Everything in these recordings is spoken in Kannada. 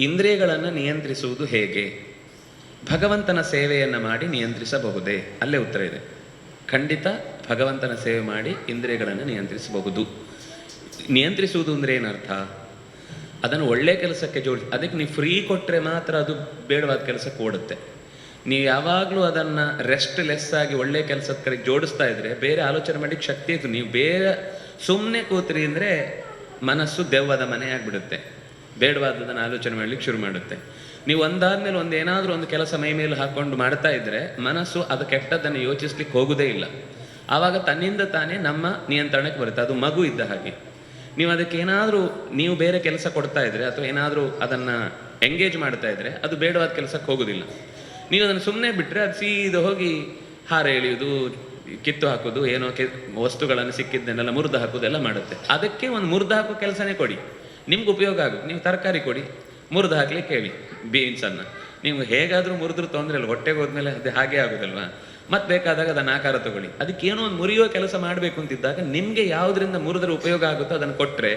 ಇಂದ್ರಿಯಗಳನ್ನು ನಿಯಂತ್ರಿಸುವುದು ಹೇಗೆ? ಭಗವಂತನ ಸೇವೆಯನ್ನು ಮಾಡಿ ನಿಯಂತ್ರಿಸಬಹುದೇ? ಅಲ್ಲೇ ಉತ್ತರ ಇದೆ. ಖಂಡಿತ ಭಗವಂತನ ಸೇವೆ ಮಾಡಿ ಇಂದ್ರಿಯಗಳನ್ನು ನಿಯಂತ್ರಿಸಬಹುದು. ನಿಯಂತ್ರಿಸುವುದು ಅಂದರೆ ಏನರ್ಥ? ಅದನ್ನು ಒಳ್ಳೆ ಕೆಲಸಕ್ಕೆ ಜೋಡಿಸಿ ಅದಕ್ಕೆ ನೀವು ಫ್ರೀ ಕೊಟ್ಟರೆ ಮಾತ್ರ ಅದು ಬೇಡವಾದ ಕೆಲಸಕ್ಕೆ ಓಡುತ್ತೆ. ನೀವು ಯಾವಾಗಲೂ ಅದನ್ನು ರೆಸ್ಟ್ ಲೆಸ್ ಆಗಿ ಒಳ್ಳೆ ಕೆಲಸದ ಕಡೆ ಜೋಡಿಸ್ತಾ ಇದ್ರೆ, ಬೇರೆ ಆಲೋಚನೆ ಮಾಡಲಿಕ್ಕೆ ಶಕ್ತಿ ಇತ್ತು. ನೀವು ಬೇರೆ ಸುಮ್ಮನೆ ಕೂತ್ರಿ ಅಂದರೆ ಮನಸ್ಸು ದೆವ್ವದ ಮನೆ ಆಗಿಬಿಡುತ್ತೆ ಬೇಡವಾದದನ್ನು ಆಲೋಚನೆ ಮಾಡಲಿಕ್ಕೆ ಶುರು ಮಾಡುತ್ತೆ. ನೀವು ಒಂದಾದ್ಮೇಲೆ ಒಂದು ಏನಾದರೂ ಒಂದು ಕೆಲಸ ಮೈ ಮೇಲೆ ಹಾಕೊಂಡು ಮಾಡ್ತಾ ಇದ್ರೆ ಮನಸ್ಸು ಅದು ಕೆಟ್ಟದ್ದನ್ನು ಯೋಚಿಸ್ಲಿಕ್ಕೆ ಹೋಗುದೇ ಇಲ್ಲ. ಆವಾಗ ತನ್ನಿಂದ ತಾನೇ ನಮ್ಮ ನಿಯಂತ್ರಣಕ್ಕೆ ಬರುತ್ತೆ. ಅದು ಮಗು ಇದ್ದ ಹಾಗೆ. ನೀವು ಅದಕ್ಕೆ ಏನಾದರೂ ನೀವು ಬೇರೆ ಕೆಲಸ ಕೊಡ್ತಾ ಇದ್ರೆ ಅಥವಾ ಏನಾದರೂ ಅದನ್ನು ಎಂಗೇಜ್ ಮಾಡ್ತಾ ಇದ್ರೆ ಅದು ಬೇಡವಾದ ಕೆಲಸಕ್ಕೆ ಹೋಗೋದಿಲ್ಲ. ನೀವು ಅದನ್ನು ಸುಮ್ಮನೆ ಬಿಟ್ಟರೆ ಅದು ಸೀದ ಹೋಗಿ ಹಾರ ಎಳೆಯೋದು, ಕಿತ್ತು ಹಾಕೋದು, ಏನೋ ಕೆ ವಸ್ತುಗಳನ್ನು ಸಿಕ್ಕಿದ್ದನ್ನೆಲ್ಲ ಮುರಿದು ಹಾಕೋದೆಲ್ಲ ಮಾಡುತ್ತೆ. ಅದಕ್ಕೆ ಒಂದು ಮುರಿದು ಹಾಕೋ ಕೆಲಸನೇ ಕೊಡಿ. ನಿಮ್ಗೆ ಉಪಯೋಗ ಆಗುತ್ತೆ ನೀವು ತರಕಾರಿ ಕೊಡಿ, ಮುರಿದು ಹಾಕ್ಲಿಕ್ಕೆ ಹೇಳಿ ಬೀನ್ಸನ್ನು ನೀವು ಹೇಗಾದರೂ ಮುರಿದ್ರೂ ತೊಂದರೆ ಇಲ್ಲ, ಹೊಟ್ಟೆಗೆ ಹೋದ್ಮೇಲೆ ಅದು ಹಾಗೆ ಆಗೋದಲ್ವಾ? ಮತ್ತೆ ಬೇಕಾದಾಗ ಅದನ್ನು ಆಕಾರ ತಗೊಳ್ಳಿ. ಅದಕ್ಕೇನೋ ಒಂದು ಮುರಿಯೋ ಕೆಲಸ ಮಾಡಬೇಕು ಅಂತಿದ್ದಾಗ ನಿಮಗೆ ಯಾವುದರಿಂದ ಮುರಿದ್ರೆ ಉಪಯೋಗ ಆಗುತ್ತೋ ಅದನ್ನು ಕೊಟ್ಟರೆ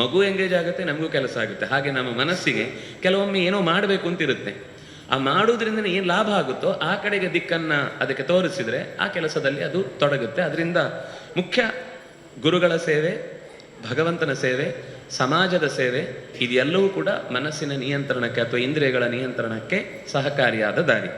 ಮಗು ಎಂಗೇಜ್ ಆಗುತ್ತೆ, ನಮಗೂ ಕೆಲಸ ಆಗುತ್ತೆ. ಹಾಗೆ ನಮ್ಮ ಮನಸ್ಸಿಗೆ ಕೆಲವೊಮ್ಮೆ ಏನೋ ಮಾಡಬೇಕು ಅಂತಿರುತ್ತೆ. ಆ ಮಾಡೋದ್ರಿಂದ ಏನು ಲಾಭ ಆಗುತ್ತೋ ಆ ಕಡೆಗೆ ದಿಕ್ಕನ್ನು ಅದಕ್ಕೆ ತೋರಿಸಿದ್ರೆ ಆ ಕೆಲಸದಲ್ಲಿ ಅದು ತೊಡಗುತ್ತೆ. ಅದರಿಂದ ಮುಖ್ಯ ಗುರುಗಳ ಸೇವೆ, ಭಗವಂತನ ಸೇವೆ ಸಮಾಜದ ಸೇವೆ ಇದೆಲ್ಲವೂ ಕೂಡ ಮನಸ್ಸಿನ ನಿಯಂತ್ರಣಕ್ಕೆ ಅಥವಾ ಇಂದ್ರಿಯಗಳ ನಿಯಂತ್ರಣಕ್ಕೆ ಸಹಕಾರಿಯಾದ ದಾರಿ.